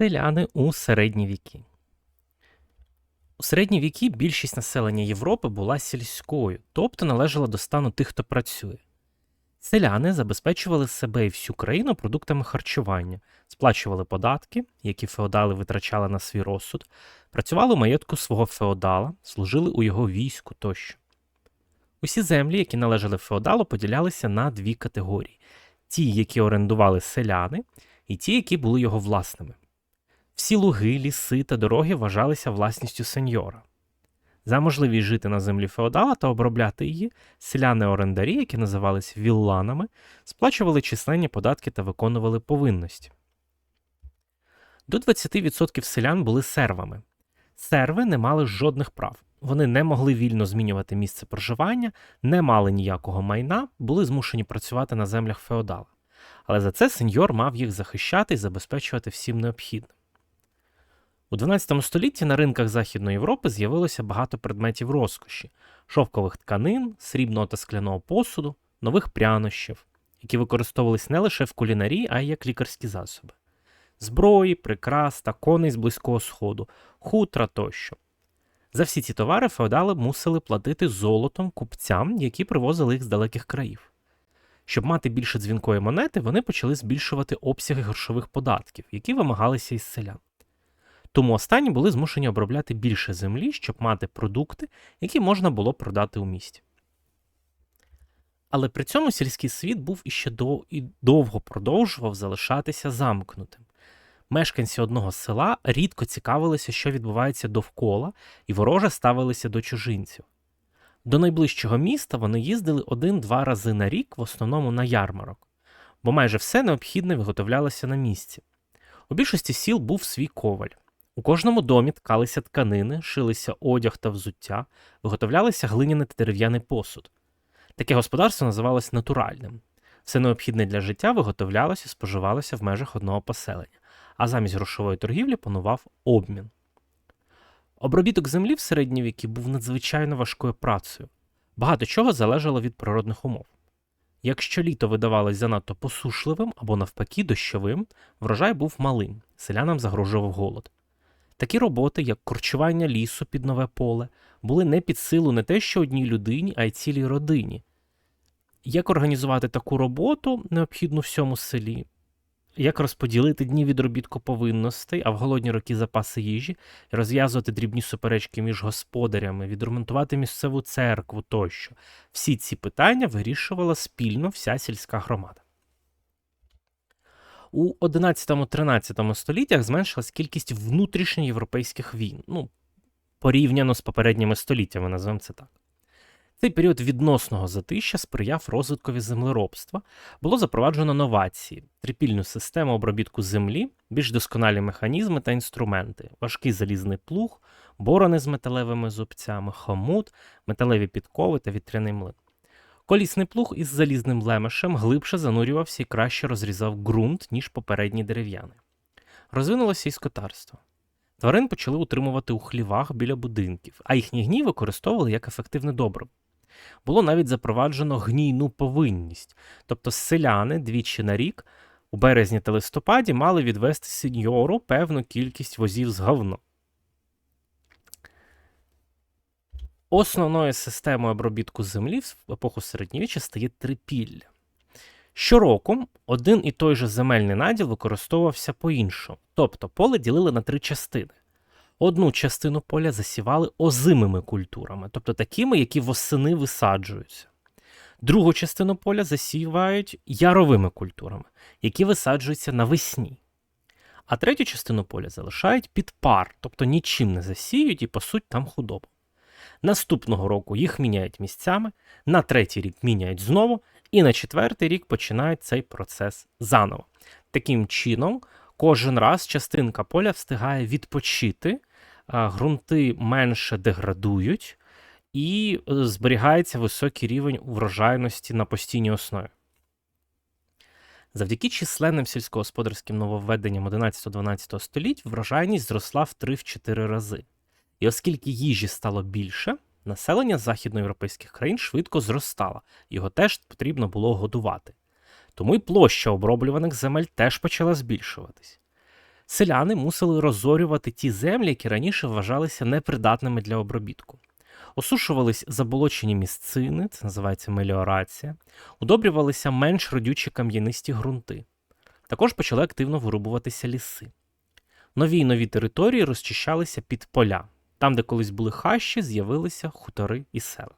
Селяни у середні віки. У середні віки більшість населення Європи була сільською, тобто належала до стану тих, хто працює. Селяни забезпечували себе і всю країну продуктами харчування, сплачували податки, які феодали витрачали на свій розсуд, працювали у маєтку свого феодала, служили у його війську тощо. Усі землі, які належали феодалу, поділялися на дві категорії: ті, які орендували селяни, і ті, які були його власними. Всі луги, ліси та дороги вважалися власністю сеньора. За можливість жити на землі феодала та обробляти її, селяни-орендарі, які називались вілланами, сплачували численні податки та виконували повинності. До 20% селян були сервами. Серви не мали жодних прав. Вони не могли вільно змінювати місце проживання, не мали ніякого майна, були змушені працювати на землях феодала. Але за це сеньор мав їх захищати і забезпечувати всім необхідним. У 12 столітті на ринках Західної Європи з'явилося багато предметів розкоші, шовкових тканин, срібного та скляного посуду, нових прянощів, які використовувались не лише в кулінарії, а й як лікарські засоби, зброї, прикрас та коней з близького сходу, хутра тощо. За всі ці товари феодали мусили платити золотом купцям, які привозили їх з далеких країв. Щоб мати більше дзвінкої монети, вони почали збільшувати обсяги грошових податків, які вимагалися із селян. Тому останні були змушені обробляти більше землі, щоб мати продукти, які можна було продати у місті. Але при цьому сільський світ був іще до і довго продовжував залишатися замкнутим. Мешканці одного села рідко цікавилися, що відбувається довкола, і вороже ставилися до чужинців. До найближчого міста вони їздили один-два рази на рік, в основному на ярмарок, бо майже все необхідне виготовлялося на місці. У більшості сіл був свій коваль. У кожному домі ткалися тканини, шилися одяг та взуття, виготовлялися глиняний та дерев'яний посуд. Таке господарство називалось натуральним. Все необхідне для життя виготовлялося і споживалося в межах одного поселення, а замість грошової торгівлі панував обмін. Обробіток землі в середні віки був надзвичайно важкою працею. Багато чого залежало від природних умов. Якщо літо видавалось занадто посушливим або навпаки дощовим, врожай був малим, селянам загрожував голод. Такі роботи, як корчування лісу під нове поле, були не під силу не те, що одній людині, а й цілій родині. Як організувати таку роботу, необхідну всьому селі, як розподілити дні відробітку повинностей, а в голодні роки запаси їжі, розв'язувати дрібні суперечки між господарями, відремонтувати місцеву церкву тощо. Всі ці питання вирішувала спільно вся сільська громада. У 11-13 століттях зменшилась кількість внутрішньоєвропейських війн, ну, порівняно з попередніми століттями, називаємо це так. Цей період відносного затища сприяв розвиткові землеробства, було запроваджено новації, трипільну систему обробітку землі, більш досконалі механізми та інструменти, важкий залізний плуг, борони з металевими зубцями, хомут, металеві підкови та вітряний млин. Колісний плуг із залізним лемешем глибше занурювався і краще розрізав ґрунт, ніж попередні дерев'яни. Розвинулося і скотарство. Тварин почали утримувати у хлівах біля будинків, а їхні гній використовували як ефективне добриво. Було навіть запроваджено гнійну повинність, тобто селяни двічі на рік у березні та листопаді мали відвести сеньору певну кількість возів з говно. Основною системою обробітку землі в епоху середньовіччя стає трипілля. Щороку один і той же земельний наділ використовувався по-іншому, тобто поле ділили на три частини. Одну частину поля засівали озимими культурами, тобто такими, які восени висаджуються. Другу частину поля засівають яровими культурами, які висаджуються навесні. А третю частину поля залишають під пар, тобто нічим не засіють і пасуть там худобу. Наступного року їх міняють місцями, на третій рік міняють знову, і на четвертий рік починають цей процес заново. Таким чином, кожен раз частинка поля встигає відпочити, ґрунти менше деградують і е, зберігається високий рівень врожайності на постійній основі. Завдяки численним сільськогосподарським нововведенням 11-12 століть врожайність зросла в 3-4 рази. І оскільки їжі стало більше, населення західноєвропейських країн швидко зростало, його теж потрібно було годувати. Тому й площа оброблюваних земель теж почала збільшуватись. селяни мусили розорювати ті землі, які раніше вважалися непридатними для обробітку. Осушувались заболочені місцини, це називається меліорація, удобрювалися менш родючі кам'янисті ґрунти. Також почали активно вирубуватися ліси. Нові й нові території розчищалися під поля. Там, де колись були хащі, з'явилися хутори і села.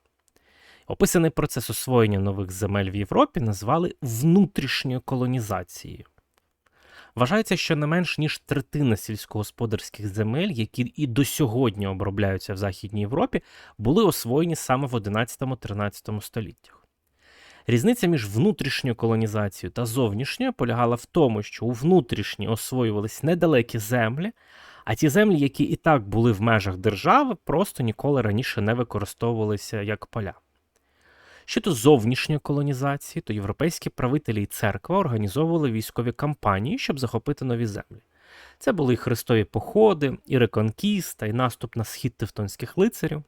Описаний процес освоєння нових земель в Європі назвали внутрішньою колонізацією. Вважається, що не менш ніж третина сільськогосподарських земель, які і до сьогодні обробляються в Західній Європі, були освоєні саме в 11-13 століттях. Різниця між внутрішньою колонізацією та зовнішньою полягала в тому, що у внутрішній освоювались недалекі землі, а ті землі, які і так були в межах держави, просто ніколи раніше не використовувалися як поля. Щодо зовнішньої колонізації, то європейські правителі і церква організовували військові кампанії, щоб захопити нові землі. Це були і хрестові походи, і реконкіста, і наступ на схід тевтонських лицарів.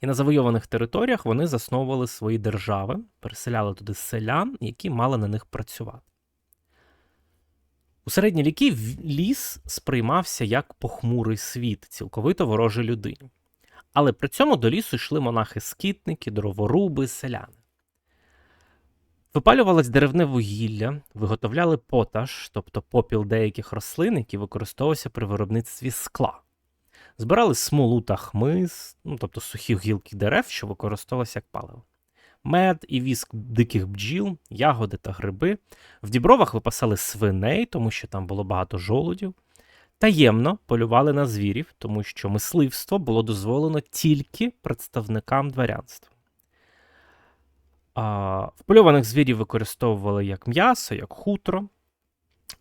І на завойованих територіях вони засновували свої держави, переселяли туди селян, які мали на них працювати. У середні віки в- ліс сприймався як похмурий світ, цілковито ворожий людині. Але при цьому до лісу йшли монахи-скітники, дроворуби, селяни. Випалювалось деревне вугілля, виготовляли поташ, тобто попіл деяких рослин, які використовувався при виробництві скла. Збирали смолу та хмиз, ну, тобто сухі гілки дерев, що використовувалися як паливо. Мед і віск диких бджіл, ягоди та гриби. В дібровах випасали свиней, тому що там було багато жолудів. Таємно полювали на звірів, тому що мисливство було дозволено тільки представникам дворянства. А, впольованих звірів використовували як м'ясо, як хутро.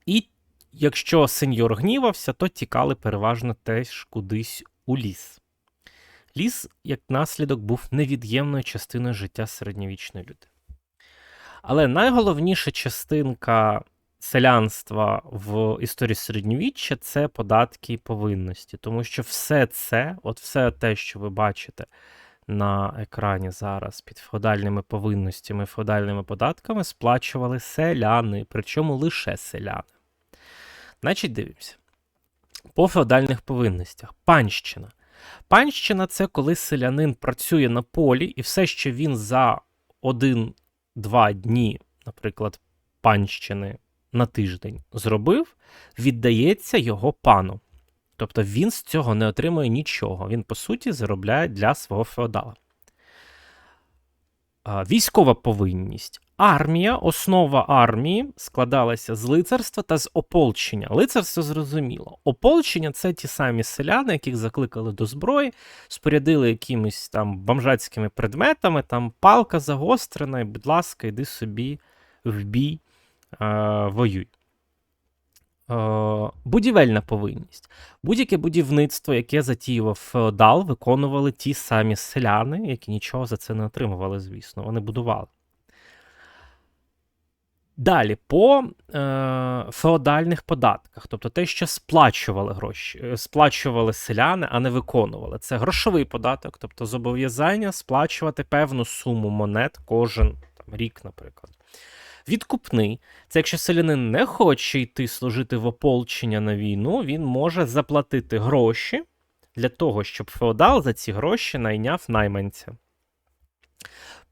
І якщо сеньор гнівався, то тікали переважно теж кудись у ліс. Ліс, як наслідок, був невід'ємною частиною життя середньовічної людини. Але найголовніша частинка селянства в історії середньовіччя це податки і повинності. Тому що все це, от все те, що ви бачите на екрані зараз під феодальними повинностями, феодальними податками, сплачували селяни, причому лише селяни. Значить, дивимося. По феодальних повинностях. Панщина. Панщина це коли селянин працює на полі, і все, що він за один-два дні, наприклад, панщини на тиждень зробив, віддається його пану. Тобто він з цього не отримує нічого. Він, по суті, заробляє для свого феодала. Військова повинність. Армія, основа армії складалася з лицарства та з ополчення. Лицарство зрозуміло. Ополчення це ті самі селяни, яких закликали до зброї, спорядили якимись там бомжацькими предметами, там палка загострена, і, будь ласка, йди собі в бій, е, воюй. Е, будівельна повинність. Будь-яке будівництво, яке затіював феодал, виконували ті самі селяни, які нічого за це не отримували, звісно. Вони будували. Далі, по е, феодальних податках, тобто те, що сплачували гроші, е, сплачували селяни, а не виконували. Це грошовий податок, тобто зобов'язання сплачувати певну суму монет кожен там, рік, наприклад. Відкупний це якщо селянин не хоче йти служити в ополчення на війну, він може заплатити гроші для того, щоб феодал за ці гроші найняв найманця.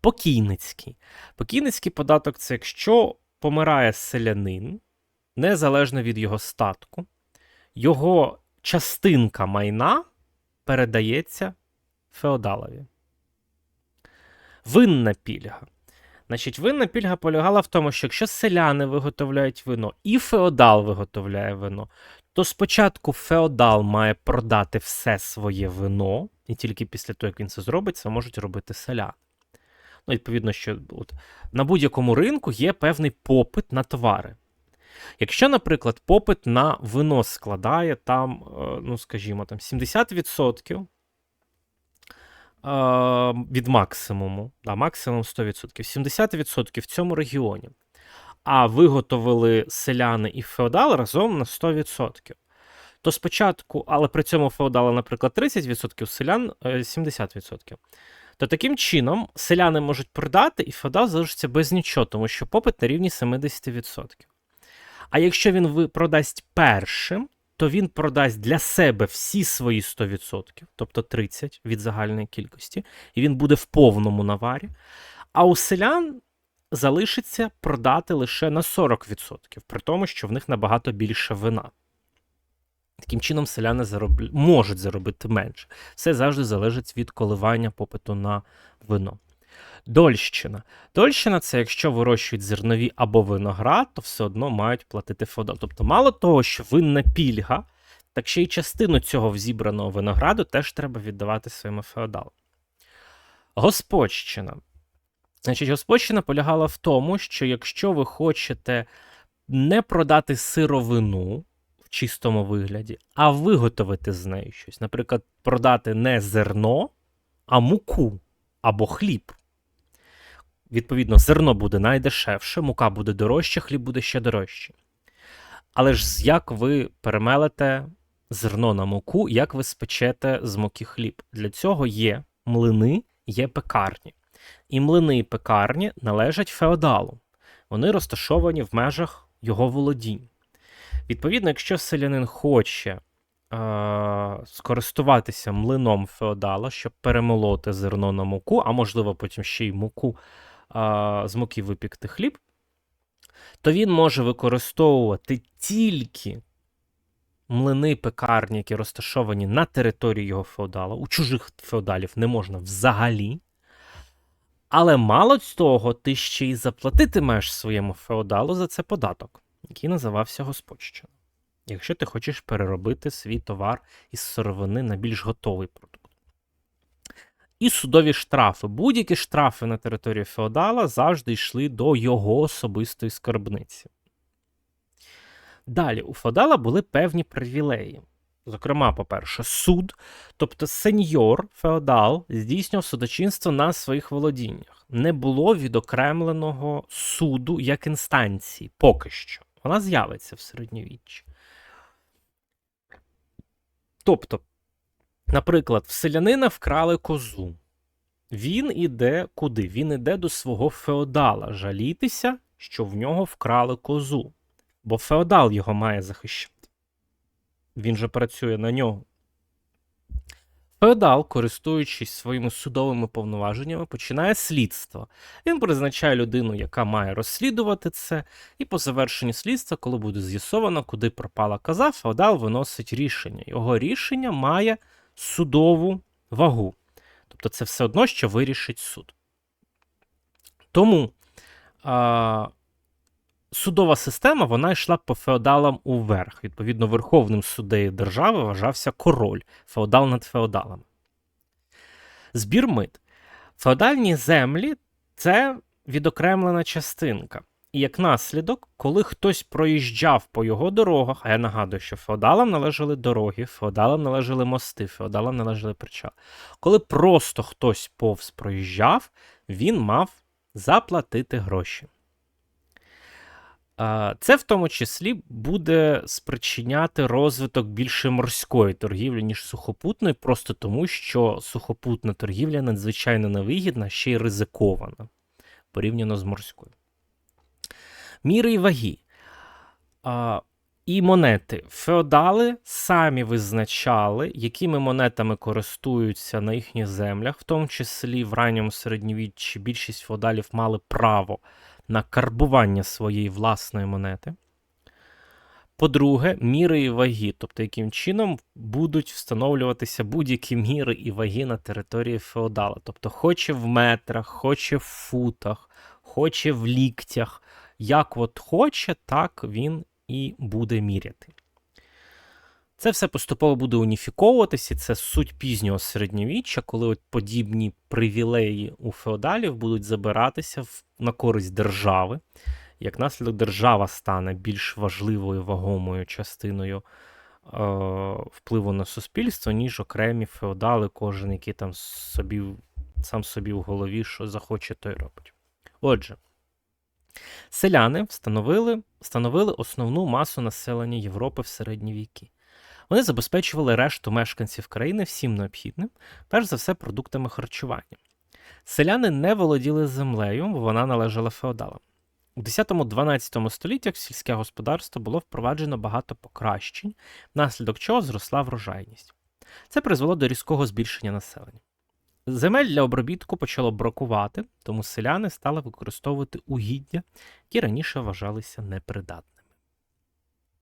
Покійницький. Покійницький податок це якщо помирає селянин, незалежно від його статку, його частинка майна передається феодалові. Винна пільга. Значить, винна пільга полягала в тому, що якщо селяни виготовляють вино і феодал виготовляє вино, то спочатку феодал має продати все своє вино, і тільки після того, як він це зробить, це можуть робити селяни. Ну, відповідно, що от, на будь-якому ринку є певний попит на товари. Якщо, наприклад, попит на вино складає там, е, ну, скажімо, там 70% е, від максимуму, да, максимум 100%, 70% в цьому регіоні, а виготовили селяни і феодал разом на 100%. То спочатку, але при цьому феодала, наприклад, 30%, селян е, 70%. То таким чином селяни можуть продати, і феодал залишиться без нічого, тому що попит на рівні 70%. А якщо він продасть першим, то він продасть для себе всі свої 100%, тобто 30 від загальної кількості, і він буде в повному наварі. А у селян залишиться продати лише на 40%, при тому, що в них набагато більше вина. Таким чином, селяни зароб... можуть заробити менше. Все завжди залежить від коливання попиту на вино. Дольщина. Дольщина це якщо вирощують зернові або виноград, то все одно мають платити феодал. Тобто, мало того, що винна пільга, так ще й частину цього взібраного винограду теж треба віддавати своїм феодалам. Господщина. Значить, господщина полягала в тому, що якщо ви хочете не продати сировину чистому вигляді, а виготовити з неї щось, наприклад, продати не зерно, а муку або хліб. Відповідно, зерно буде найдешевше, мука буде дорожча, хліб буде ще дорожче. Але ж як ви перемелете зерно на муку, як ви спечете з муки хліб? Для цього є млини, є пекарні. І млини і пекарні належать феодалу. Вони розташовані в межах його володінь. Відповідно, якщо селянин хоче е- скористуватися млином феодала, щоб перемолоти зерно на муку, а можливо потім ще й муку е- з муки випікти хліб, то він може використовувати тільки млини пекарні, які розташовані на території його феодала. У чужих феодалів не можна взагалі. Але мало того, ти ще й заплатити маєш своєму феодалу за це податок, який називався господщина. Якщо ти хочеш переробити свій товар із сировини на більш готовий продукт. І судові штрафи. Будь-які штрафи на території феодала завжди йшли до його особистої скарбниці. Далі, у феодала були певні привілеї. Зокрема, по-перше, суд, тобто сеньор феодал здійснював судочинство на своїх володіннях. Не було відокремленого суду як інстанції поки що. Вона з'явиться в середньовіччі. Тобто, наприклад, в селянина вкрали козу. Він іде куди? Він іде до свого феодала жалітися, що в нього вкрали козу. Бо феодал його має захищати. Він же працює на нього. Феодал, користуючись своїми судовими повноваженнями, починає слідство. Він призначає людину, яка має розслідувати це, і по завершенню слідства, коли буде з'ясовано, куди пропала коза, феодал виносить рішення. Його рішення має судову вагу. Тобто це все одно, що вирішить суд. Тому а, судова система вона йшла по феодалам уверх. Відповідно, верховним суддею держави вважався король, феодал над феодалами. Збір мит. Феодальні землі це відокремлена частинка. І як наслідок, коли хтось проїжджав по його дорогах, а я нагадую, що феодалам належали дороги, феодалам належали мости, феодалам належали причали. Коли просто хтось повз проїжджав, він мав заплатити гроші. Це в тому числі буде спричиняти розвиток більше морської торгівлі, ніж сухопутної, просто тому, що сухопутна торгівля надзвичайно невигідна, ще й ризикована порівняно з морською. Міри і ваги. А, І монети. Феодали самі визначали, якими монетами користуються на їхніх землях, в тому числі в ранньому середньовіччі більшість феодалів мали право на карбування своєї власної монети. По-друге, міри і ваги, тобто яким чином будуть встановлюватися будь-які міри і ваги на території феодала. Тобто, хоче в метрах, хоче в футах, хоче в ліктях. Як от хоче, так він і буде міряти. Це все поступово буде уніфіковуватися, це суть пізнього середньовіччя, коли от подібні привілеї у феодалів будуть забиратися в, на користь держави. Як наслідок, держава стане більш важливою вагомою частиною е, впливу на суспільство, ніж окремі феодали, кожен, який там собі, сам собі в голові що захоче, той робить. Отже, селяни встановили, встановили основну масу населення Європи в середні віки. Вони забезпечували решту мешканців країни всім необхідним, перш за все, продуктами харчування. Селяни не володіли землею, бо вона належала феодалам. У 10-12 століттях в сільське господарство було впроваджено багато покращень, внаслідок чого зросла врожайність. Це призвело до різкого збільшення населення. Земель для обробітку почало бракувати, тому селяни стали використовувати угіддя, які раніше вважалися непридатними.